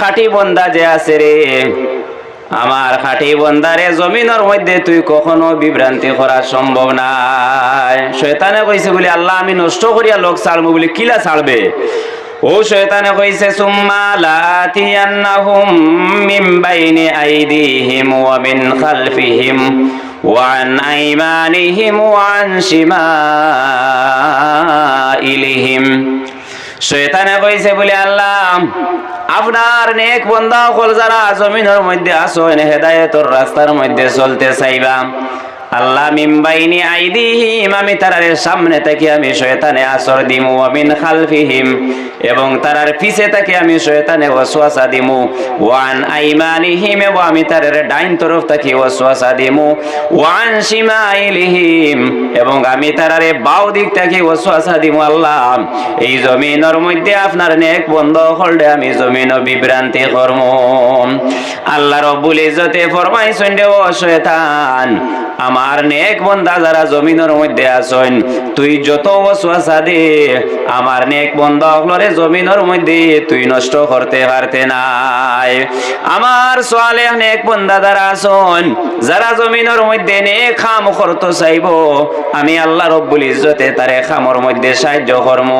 খাঁটি বন্দা যে আছে রে আমার খাঁটি বন্দারে জমিনের মধ্যে তুই কখনো বিভ্রান্তি করা সম্ভব নাই শয়তানে কইছে বলে আল্লাহ আমি নষ্ট করিয়া লোক ছাড়বো বলে কিলা ছাড়বে ও শয়তানে কইছে সুম্মা লাতিয়ান্নাহুম মিন বাইনি আইদিহিম ওয়া মিন খালফিহিম وعن أيمانهم وعن شمائلهم শয়তানে কইছে বলে আল্লাহ, আপনার নেক বন্ধা হল যারা জমিনের মধ্যে আসো হেদায়েতর রাস্তার মধ্যে চলতে চাইবা। আল্লাহ মিমবাইনি আইদিহিম, আমি তারার সামনে থেকে আমি শয়তানে আসর দিমু আমিন খালফিহিম, এবং তারার পিছে থেকে আমি শয়তানে ওয়াসওয়াসা দিমু ওয়ান আইমানিহিম, এবং আমি তারার ডাইন তরফ থেকে ওয়াসওয়াসা দিমু ওয়ান শিমাইলিহিম। এবং আমি তারারে বাও দিক থেকে ওয়াসওয়াসা দিমু আল্লাহ। এই জমিনের মধ্যে আপনার নেক বন্ধ হলডে আমি জমিন বিভ্রান্তি কর্ম। আল্লাহ রব্বুল ইজ্জতে ফরমাইছেন রে, ও শয়তান, আমার নেক বন্দা যারা জমিনের মধ্যে আছেন, তুই যত ওয়াসওয়াসা দে, আমার নেক বন্দা হলরে জমিনের মধ্যে তুই নষ্ট করতে পারতে নাই। আমার সোয়ালে নেক বন্দা যারা আছেন যারা জমিনের মধ্যে নে খাম করতে চাইব, আমি আল্লাহ রব্বুল ইজ্জতে তারে খামর মধ্যে সাহায্য করম।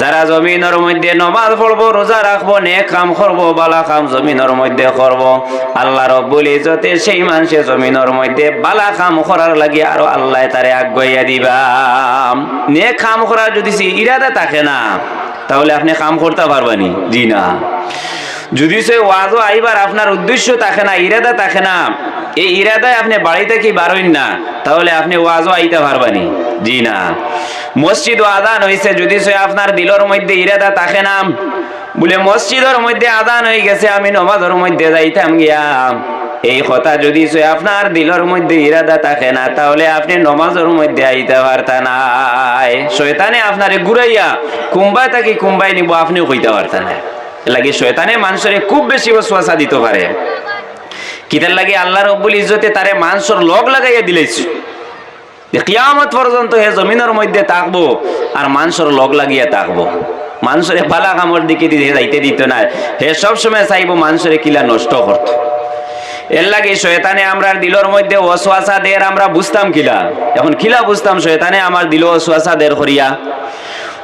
যারা জমিনের মধ্যে নমাজ পড়ব, রোজা রাখব নে কাম করব, বালা কাম জমিনের মধ্যে করব। আল্লাহ রব্বুল ইজ্জতে সেই মানুষে জমিনের মধ্যে বালা কাম করার লাগি আরও আল্লাহ তারে আগাইয়া দিবা। নে কাম করার যদি ইরাদা থাকে না, তাহলে আপনি কাম করতে পারবানি জি না। যদি সে ওয়াজও আইবার আপনার উদ্দেশ্য থাকে না, ইরাদা থাকে না এই ইরাদায় আপনি বাড়ি থেকে বারোইন না? তাহলে আপনি ওয়াজও আইতে পারবানি। জি না। মসজিদ আদান হইছে, যদি সে আপনার দিলর মধ্যে ইরাদা থাকে না, বলে মসজিদের মধ্যে আদান হয়ে গেছে, আমি নমাজের মধ্যে যাইতাম গিয়া। এই কথা যদি সে আপনার দিলর মধ্যে ইরাদা থাকে না, তাহলে আপনি নমাজের মধ্যে আইতে পারতা নাই শয়তানে আপনারে ঘুরাইয়া কুম্বাই থাকি কুম্বাই নিব, আপনিও কইতে পারতা লাগে শয়তানে মানুষের খুব বেশি ওয়াসওয়াসা দিতে পারে। কিতার লাগে? আল্লাহ রব্বুল ইজ্জতে তারে মানুষের লগ লাগাইয়া দিলেছে। কিয়ামত পর্যন্ত হে জমিনের মধ্যে থাকব আর মানুষের লগ লাগিয়া থাকব। মানুষের পালা কামড় দিকে দিতে যাইতে দিত না হে সব সময় চাইব মানুষের কিলা নষ্ট করতো। এর লাগে শয়তানে আমরা দিলর মধ্যে ওয়াসওয়াসা দের আমরা বুঝতাম কিলা। এখন কিলা বুঝতাম শয়তানে আমার দিল ওয়াসওয়াসা দের করিয়া।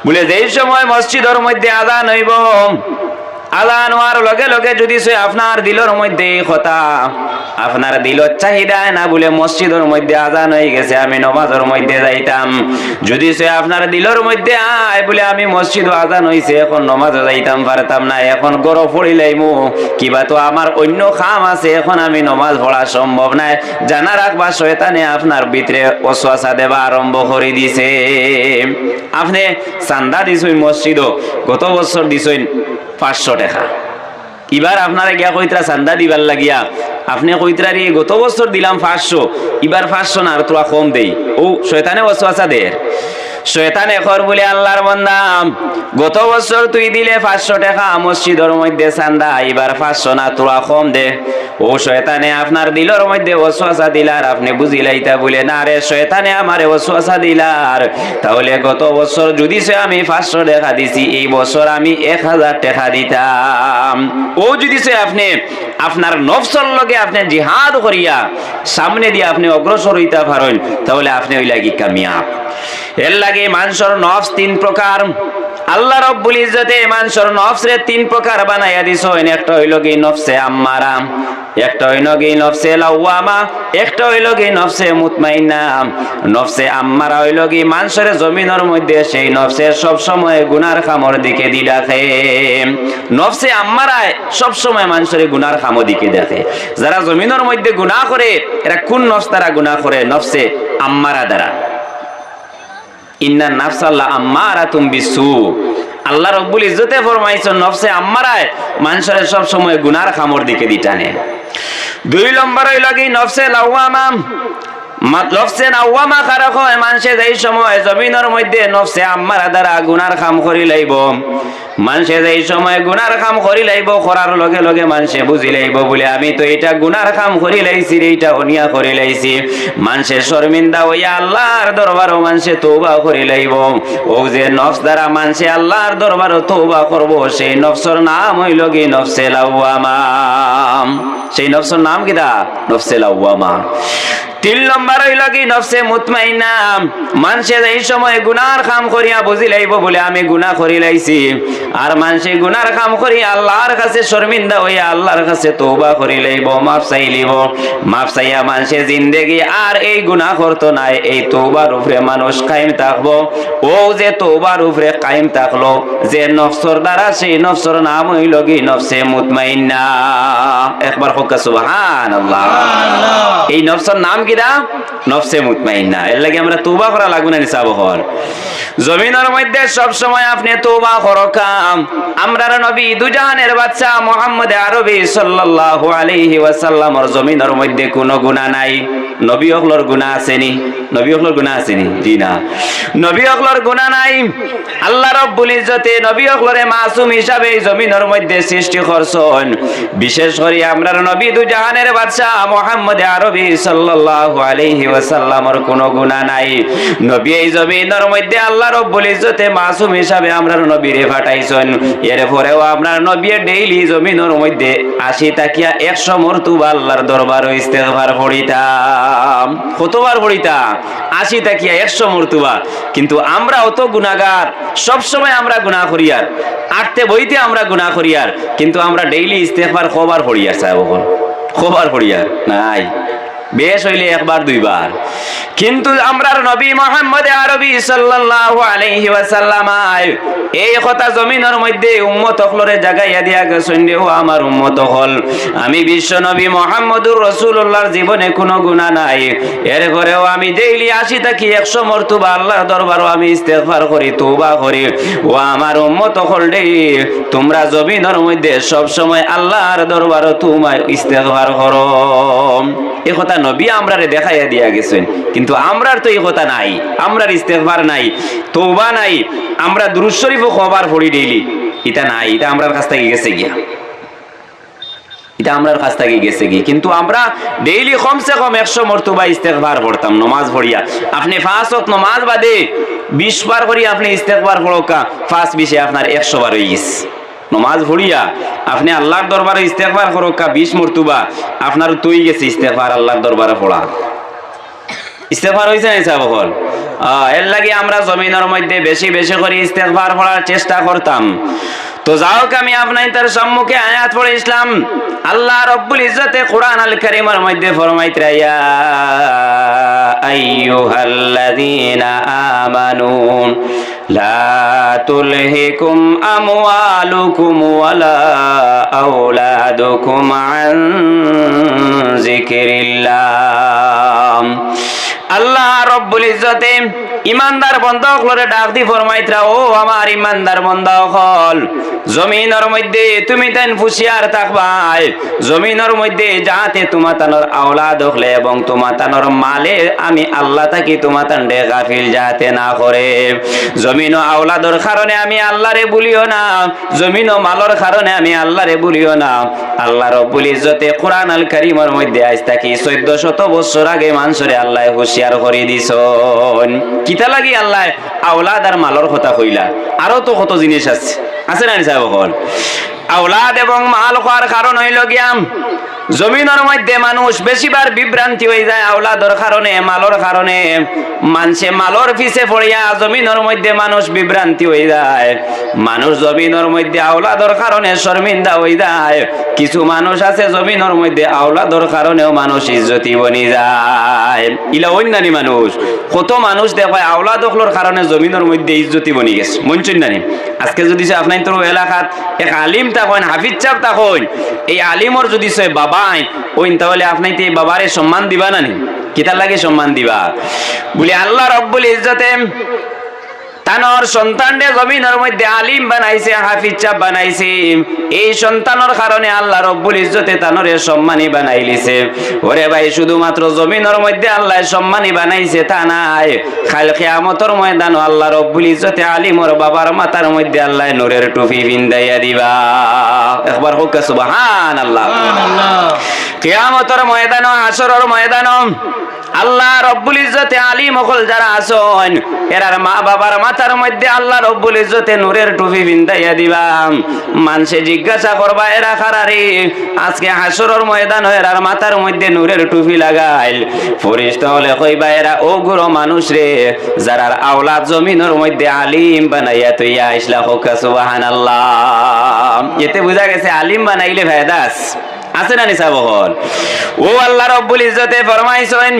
বলে যেই সময় মসজিদের মধ্যে আদান হইব আদান হওয়ার লগে লগে যদি সে আপনার দিলর মধ্যে কথা, আপনার দিলর চাহিদা না বলে মসজিদের মধ্যে আজান হয়ে গেছে, আমি নমাজের মধ্যে যাইতাম। যদি সে আপনার দিলর মধ্যে আয় বলে আমি মসজিদ আজান হইছে, এখন নমাজে যাইতাম, পারতাম না, এখন গরম পড়িলাইমু কিবা তো আমার অন্য খাম আছে, এখন আমি নমাজ পড়া সম্ভব নাই জানা রাখবা শয়তানে আপনার ভিতরে অশ্বাসা দেবা আরম্ভ করে দিছে। আপনি চান্দা দিছই মসজিদ, গত বছর দিছই পাঁচশো টাকা। এবার আপনারা গিয়া কইতরা, চান্দা দিবার লাগিয়া, আপনি কইতরা রে গত বছর দিলাম পাঁচশো, এবার পাঁচশো না, আর তোরা কম দেই। ও, শয়তানে ওয়াসওয়াসা দের। শয়তানে কর বলে আল্লাহর বন্দাম গত বছর তুই দিলে পাঁচশো টাকা মসজিদের মধ্যে চান্দা, এবার পাঁচশো না, তোরা কম দে। ও শয়তানে, আপনার দিলর মধ্যে ওয়াসওয়াসা দিলার আপনি বুঝিলাইতা বলে, না রে শয়তানে, আমারে ওয়াসওয়াসা দিলার তাহলে গত বছর যদি সে আমি পাঁচশো টাকা দিছি, এই বছর আমি এক হাজার টাকা দিতাম। ও যদি সে আপনি, আপনার নফসর লগে আপনি জিহাদ করিয়া সামনে দিয়ে আপনি অগ্রসর হইতে পারেন, তাহলে আপনি ওই লাগি কামিয়াব? এর লাগে মানুষের নফস তিন প্রকার। আল্লাহ রব্বুল ইজ্জতে মানুষের নফসরে তিন প্রকার বানাইয়া দিছ একটা হইল গি নফসে আম্মারা একটা হইল গি নফসে লাওয়ামা, একটা হইল গি নফসে মুতমাইনা। নফসে আম্মারা হইল গি মানুষের জমিনের মধ্যে, সেই নফসে সব সময় গুনার খামর দিকে দি ডাকে নফসে আম্মারায় সব সময় মানুষের গুনার খামো দিকে দেখে। যারা জমিনের মধ্যে গুনাহ করে, এরা কোন নফস তারা গুনাহ করে? নফসে আম্মারা দ্বারা। ইন্না নাফসাল্লাহ আম্মারা তুম আল্লাহ রব্বুল ইজ্জতে ফরমাইছেন, নফসে আম্মারায় মানুষের সব সময় গুনার খামর দিকে দি টানে দুই নম্বর হইল কি, নফসে লাউয়ামাম নফসে নাওয়ামা খারাপ হয় মানুষে যেই সময় জমিনের মধ্যে নফসে আম্মারা দ্বারা গুনার খাম করি লাইব। মানুষে যেই সময় গুনার কাম করি লাইব করার লগে লগে মানুষে বুঝি লাইব বলে আমি তো এটা গুনার কাম করি লাইছি রে, এইটা অনিয়া করি লাইছি। মানুষে শর্মিন্দা হইয়া আল্লাহর দরবারও মানুষে তৌবা করি লাইব। ও যে নফস দ্বারা মানুষে আল্লাহর দরবারও তৌবা করব সেই নফসর নাম হইল কি নফসে লাউয়ামা সেই নফসর নাম কিদা নফসে লাউয়ামা তিন নম্বর হইল কি নফসে মুতমাইনা। মানুষে এই সময় গুনার কাম করিয়া বুঝি লাইব বলে আমি গুনাহ করি লাইছি। আর মানুষে গুনার কাম করি, আল্লাহর কাছে শর্মিন্দা হইয়া আল্লাহর কাছে তৌবা করি লাইব, মাফ চাই লিব মাফ চাইয়া মানুষে জিন্দেগি আর এই গুনাহ করতো নাই, এই তৌবার উপরে মানুষ কায়েম থাকব। ও যে তৌবার উপরে কায়েম থাকল, যে নফসর দ্বারা সেই নফসর নাম হইল কি? নফসে মুতমাইনা একবার হোক সুবহানাল্লাহ। এই নফসের নাম কিরা নফসে মুতমাইন্না। এর লাগে আমরা তৌবা করা লাগবে না নিসাব হর জমিনের মধ্যে সব সময় আপনি তৌবা করো কাম আমরার নবী দুজাহানের বাচ্চা মোহাম্মদ আরবি সাল্লাল্লাহু আলাইহি ওয়াসাল্লামর জমিনের মধ্যে কোনো গুনাহ নাই। নবী হকলর গুনাহ আসেনি। নবী হকলর গুনাহ আসেনি? জি না। নবী হকলর গুনাহ নাই। আল্লাহ রব্বুল ইজ্জতে নবী হকলরে মাসুম হিসাবে জমিনের মধ্যে সৃষ্টি করছেন। বিশেষ করে আমরার নবী দুজাহানের বাচ্চা মোহাম্মদ আরবি সাল্লাল্লাহু আলাইহি ওয়াসাল্লামর কোনো গুনাহ নাই। নবী এই জমিনের মধ্যে আল্লাহ রব্বুল ইজ্জতে মাসুম হিসাবে আমরার নবীরে পাঠাইছেন এর পরেও আপনার নবী ডেইলি জমিনের মধ্যে আশি তাকিয়া একশো মর্তুবা আল্লাহর দরবার ইস্তেগফার পড়িতাম, কতবার পড়িতাম আশি তাকিয়া একশো মর্তুবা। কিন্তু আমরা অত গুনাগার সব সময় আমরা গুনাহ করিয়ার আটতে বইতে আমরা গুনাহ করিয়ার কিন্তু আমরা ডেইলি ইস্তেগফার কবার পড়িয়ার সাহেব কবার পড়িয়ার নাই। বেশ হইলে একবার, দুইবার। কিন্তু আমরার নবী মোহাম্মদ আরবি সাল্লাল্লাহু আলাইহি ওয়াসাল্লাম এই কথা জমিনের মধ্যে উম্মত হলরে জাগাইয়া দিয়া গেছেন ও আমার উম্মত হল। আমি বিশ্ব নবী মোহাম্মদুর রাসূলুল্লাহর জীবনে কোনো গুনাহ নাই। এর ঘরেও আমি ডেইলি আসি থাকি, একশো মর্তুবা আল্লাহর দরবারও আমি ইস্তেগফার করি, তওবা করি। ও আমার উম্মত হল রে, তোমরা জমিনের মধ্যে সব সময় আল্লাহর দরবারও তোমায় ইস্তেগফার করো। এই কথা নবী আমরারে দেখাইয়া দিয়া গেছেন। কিন্তু আমরার তো এই কথা নাই, আমরার ইস্তেগফার নাই, তওবা নাই, আমরা দুরূদ শরীফও খবর পড়ি ডেইলি। এটা নাই, এটা আমরার কাছ থেকে গেছে গিয়া। আমরার কাছ থেকে গেছে কি কিন্তু আমরা ডেইলি কমসে কম একশো মর্তবা ইস্তেগফার পড়তাম, নমাজ পড়িয়া। আপনি ওয়াক্ত নমাজ বাদে বিশ বার করি আপনি ইস্তেগফার পড়োকা পাঁচ বিশে আপনার একশো বার হয়ে গেছে। নমাজ ভরিয়া আপনি আল্লাহর দরবারে ইস্তেগফার করোকা, বিশ মর্তুবা আপনার তুই গেছে ইস্তেফার আল্লাহর দরবারে পড়া। ইস্তেফার হয়েছে না সাহেব হল এর লাগে আমরা জমিনের মধ্যে বেশি বেশি করে ইস্তেফার পড়ার চেষ্টা করতাম। তো যাও আমি আপনার তার সম্মুখে আয়াত পড়ে ইসলাম আল্লাহ রব্বুল ইজ্জতে কোরআন আল কারীমের মধ্যে ফরমাইতরা ইয়া আইয়ুহাল্লাযীনা আমানু লা তুলহিকুম আমওয়ালুকুম ওয়ালা আওলাদুকুম আন যিকরিল্লাহ। আল্লাহ রব্বুল ইজ্জতে ইমানদার বন্ধক লরে ডাক দি ফরমাইতরা ও আমার ইমানদার বন্ধক হল জমিনের মধ্যে তুমি তেন ফুসিয়ার থাকবাই। জমিনের মধ্যে যাতে তোমাতানোর আওলাদ হলে এবং তোমাতানোর মালে, আমি আল্লাহ থাকি তোমাতান্ডে গাফিল যাতে না করে। জমিন আওলাদর কারণে আমি আল্লাহরে বলিও না। জমিন মালর কারণে আমি আল্লাহরে বলিও না। আল্লাহ রব্বুল ইজ্জতে কোরআন আল কারীমের মধ্যে আজ থাকি 1400 বছর আগে মানুষরে আল্লাহ হুঁশিয়ার করে দিছন। কিতা লাগি আল্লাহ, আওলাদ আর মালর কথা কইলা। আরও তো কত জিনিস আছে। আছে না সাহেব আওলাদ এবং মাল হওয়ার কারণ হইল গিয়াম জমিনের মধ্যে মানুষ বেশিবার বিভ্রান্তি হয়ে যায় আওলাদর কারণে, মালর কারণে। মানুষে মালর পিছে পড়িয়া জমিনের মধ্যে মানুষ বিভ্রান্তি হয়ে যায়। মানুষ জমিনের মধ্যে আওলাদর কারণে শর্মিন্দা হয়ে যায়। কিছু মানুষ আছে জমিনের মধ্যে আওলাদর কারণেও মানুষ ইজ্জতি বনি যায়। ইলা অন্যানি মানুষ। কত মানুষ দেখয় আওলাদ হলোর কারণে জমিনের মধ্যে ইজ্জতি বনি গেছে। মনচুন নানি আজকে যদি আপনার তোর এলাকাত এক আলিম থাকেন হাফিজ চাপ থাকেন এই আলিমর যদি সে বাবাই ওই তাহলে আপনাকে এই বাবারে সম্মান দিবা না নি? কিতার লাগে সম্মান দিবা? বলি, আল্লাহ রব্বুল ইজ্জতে তানোর সন্তানরে জমিনের মধ্যে আলিম বানাইছে হাফিজ বানাইছে। এই সন্তানের কারণে আল্লাহ রব্বুল ইজ্জতে তানরে সম্মানী বানাইলিছে। ওরে ভাই শুধুমাত্র জমিনের মধ্যে আল্লাহ সম্মানী বানাইছে তা নাই। খাল কিয়ামতের ময়দান আল্লাহ রব্বুল ইজ্জতে আলিমর বাবার মাথার মধ্যে আল্লাহ নূরের টুপি দিবা। একবার হোক সুবহান আল্লাহ কিয়ামতের ময়দান ময়দান আল্লাহ রব্বুল ইজ্জতে আলী মকল যারা আসন এরার মা বাবার মাথার মধ্যে আল্লাহ রব্বুল ইজ্জতে নূরের টুপি বিন্দাইয়া দিবাম। মানুষে জিজ্ঞাসা করবা, এরা খারারে আজকে হাসরের ময়দান এরার মাথার মধ্যে নূরের টুপি লাগাইল। ফরিস্তা হলে কইবা, এরা ও গুরু মানুষ রে, যারার আওলাদ জমিনের মধ্যে আলিম বানাইয়া তুইয়া আইসলা হোক, সুবহানাল্লাহ। এতে বোঝা গেছে আলিম বানাইলে ভেদাস আছে না নিসা বহল ও আল্লাহ রব্বুল ইজ্জতে ফরমাইছেন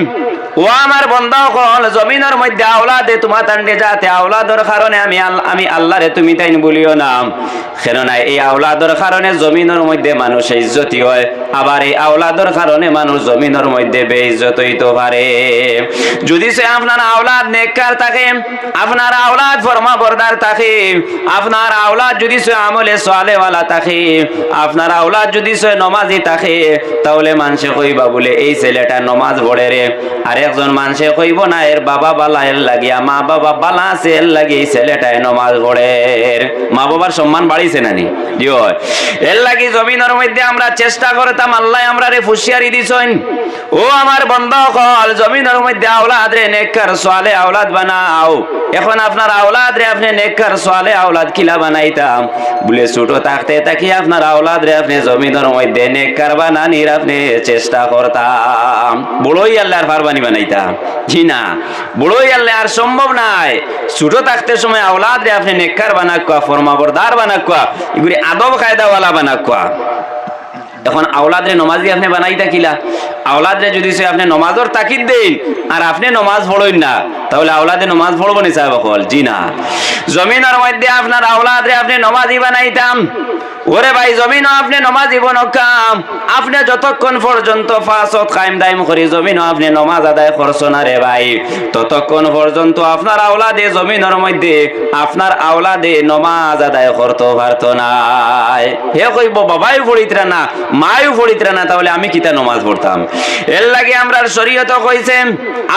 ও আমার বন্ধ কল জমিনের মধ্যে আওলাদে তোমার তান্ডে যাতে আওলাদর কারণে আমি আমি আল্লাহরে তুমি তাইন বলিও না। কেননা এই আওলাদর কারণে জমিনের মধ্যে মানুষ ইজ্জতি হয়, আবার এই আওলাদর কারণে মানুষ জমিনের মধ্যে বেইজ্জত হইতে পারে। যদি সে আপনার আওলাদ নেককার থাকে, আপনার আওলাদ ফরমা বরদার থাকে, আপনার আওলাদ যদি সে আমলে সোয়ালেওয়ালা থাকে, আপনার আওলাদ যদি সে নমাজি থাকে, তাহলে মানুষে কইবা বলে, এই ছেলেটা নমাজ পড়ে রে। আর একজন মানুষে কইব না, এর বাবা বালা, এর লাগিয়া মা বাবা বালা আছে, এর লাগি ছেলেটাই নমাজ পড়ে। মা বাবার সম্মান বাড়িছে নানি হয়। এর লাগি জমিনের মধ্যে আমরা চেষ্টা করতাম, আল্লাহ আমরা রে ফুসিয়ারি দিছেন। ও আমার বন্ধ কল জমিনের মধ্যে আওলাদ রে, নেককার সোয়ালে আওলাদ বানাও। এখন আপনার আওলাদ রে, আপনি নেককার সোয়ালে আওলাদ কিলা বানাইতাম। বলে ছোট থাকতে থাকি আপনার আওলাদ রে, আপনি জমিনের মধ্যে নেককার বানানির আপনি চেষ্টা করতাম। বড়ই আল্লাহর ফারবানি বানাইতাম জি না বুড়োই আল্লাহ আর সম্ভব নাই। ছোট থাকতে সময় আওলাদ রে আপনি নেককার বানাকুয়া ফরমাবরদার বানাকুয়া এগুলি আদব কায়দাওয়ালা বানাকুয়া এখন আওলাদরে নমাজি আপনি বানাইতা কিলা? আওলাদরে যদি সে আপনি নমাজর তাকিদ দেন, আর আপনি নমাজ পড়েন না, তাহলে আওলাদে নমাজ পড়ব নি সাহেব অকল। জি না। জমিনের মধ্যে আপনার আওলাদরে আপনি নমাজি বানাইতাম। ওরে ভাই জমিন আপনি নমাজি বনকাম। আপনি যতক্ষণ পর্যন্ত ফাঁসত কায়েম দাইম করি জমিন আপনি নমাজ আদায় করছ না রে ভাই। ততক্ষণ পর্যন্ত আপনার আওলাদে জমিনের মধ্যে আপনার আওলাদে নমাজ আদায় করতে পারতো নাই হে কইব বাবাই পড়িতরা না, মায়ও পড়িতরা না, তাহলে আমি কিতা নমাজ পড়তাম? এর লাগে আমরা শরীয়ত কইছে,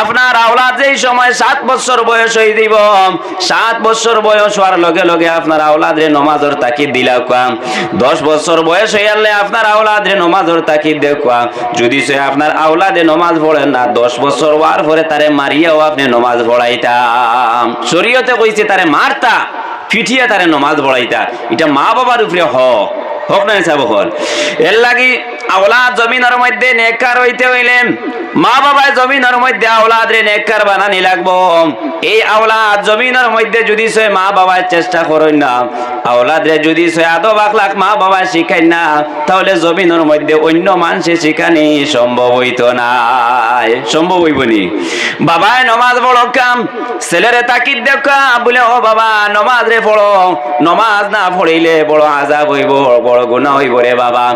আপনার আওলাদ যেই সময় সাত বছর বয়স হয়ে দিব, সাত বছর বয়স হওয়ার লগে লগে আপনার আওলাদ রে নমাজর তাকিদ দিলা কাম দশ বছর বয়স গেলে আপনার আওলাদ রে নমাজর তাকিদ দেখুয়া যদি সে আপনার আওলাদে নমাজ পড়েন না, দশ বছর হওয়ার পরে তারে মারিয়াও আপনি নমাজ পড়াইতাম শরীয়তে কইছে তারে মারতা ফিটিয়া তারে নমাজ পড়াইতা। এটা মা বাবার উপরে হক হোক না সাহেব হল। এর লাগি আওলাদ জমিনের মধ্যে নেককার হইতে হইলে মা বাবায় জমিনের মধ্যে আওলাদ রে নেককার বানানি লাগবো। এই আওলাদ জমিনের মধ্যে যদি সে মা বাবার চেষ্টা করেন না আওলাদ রে যদি সে আদব আখলাক মা বাবা শিখাই না, তাহলে জমিনের মধ্যে অন্য মানুষে শিখানি সম্ভব হইতো না। সম্ভব হইব নি। বাবায় নমাজ পড়ো কাম, ছেলেরে তাকিদ দেখা বলে, ও বাবা নমাজ রে পড়ো। নমাজ না পড়িলে বড় আজাব হইব, বড় গুণা হইব রে বাবা।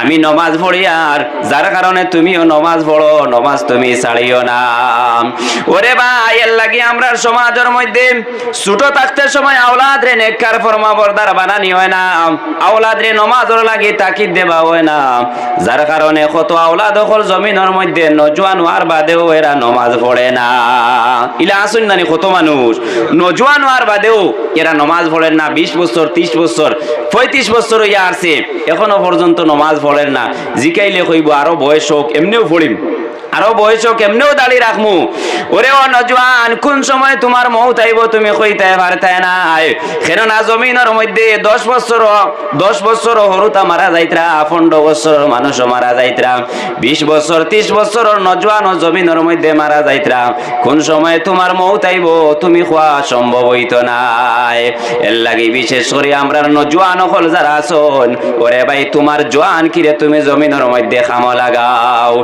আমি নমাজ পড়ি আর যার কারণে তুমিও নমাজ পড়ো, নমাজ তুমি ছাড়িও না। ওরে ভাই, এর লাগি আমরা সমাজের মধ্যে ছোট থাকতে সময় আওলাদ রে নেককার ফরমা বরদার বানানি হয় না। আওলাদ রে নমাজর লাগি তাকিদ দেবা হয় না। যার কারণে কত আওলাদ হল জমিনের মধ্যে নজওয়ান হওয়ার বাদেও এরা নমাজ পড়ে না। ইলা আসুন নানি, কত মানুষ। নজওয়ান হওয়ার বাদেও এরা নমাজ পড়েন না। বিশ বছর, ত্রিশ বছর, পঁয়ত্রিশ বছর হইয়া আসছে। এখনও পর্যন্ত নমাজ পড়েন না। জিকাইলে কইব আরও বয়স হোক এমনিও পড়িম আরও বয়স কেমনেও দাঁড়িয়ে রাখমু? ওরে ও নজওয়ান, কোন সময় তোমার মৌত আইব তুমি কইতে পারতে নাই? কেন না জমিনের মধ্যে দশ বছর দশ বছর হরুতা মারা যাইতরা, পনেরো বছর মানুষ মারা যাইতরা, বিশ বছর, ত্রিশ বছর নজওয়ান জমিনের মধ্যে মারা যাইতরা, কোন সময় তোমার মৌত আইব তুমি খোয়া সম্ভব হইতো নাই। এর লাগি বিশেষ করে আমরা নজওয়ান হল যারা আসন ওরে ভাই তোমার জোয়ান কিরে তুমি জমিনের মধ্যে খামো লাগাও।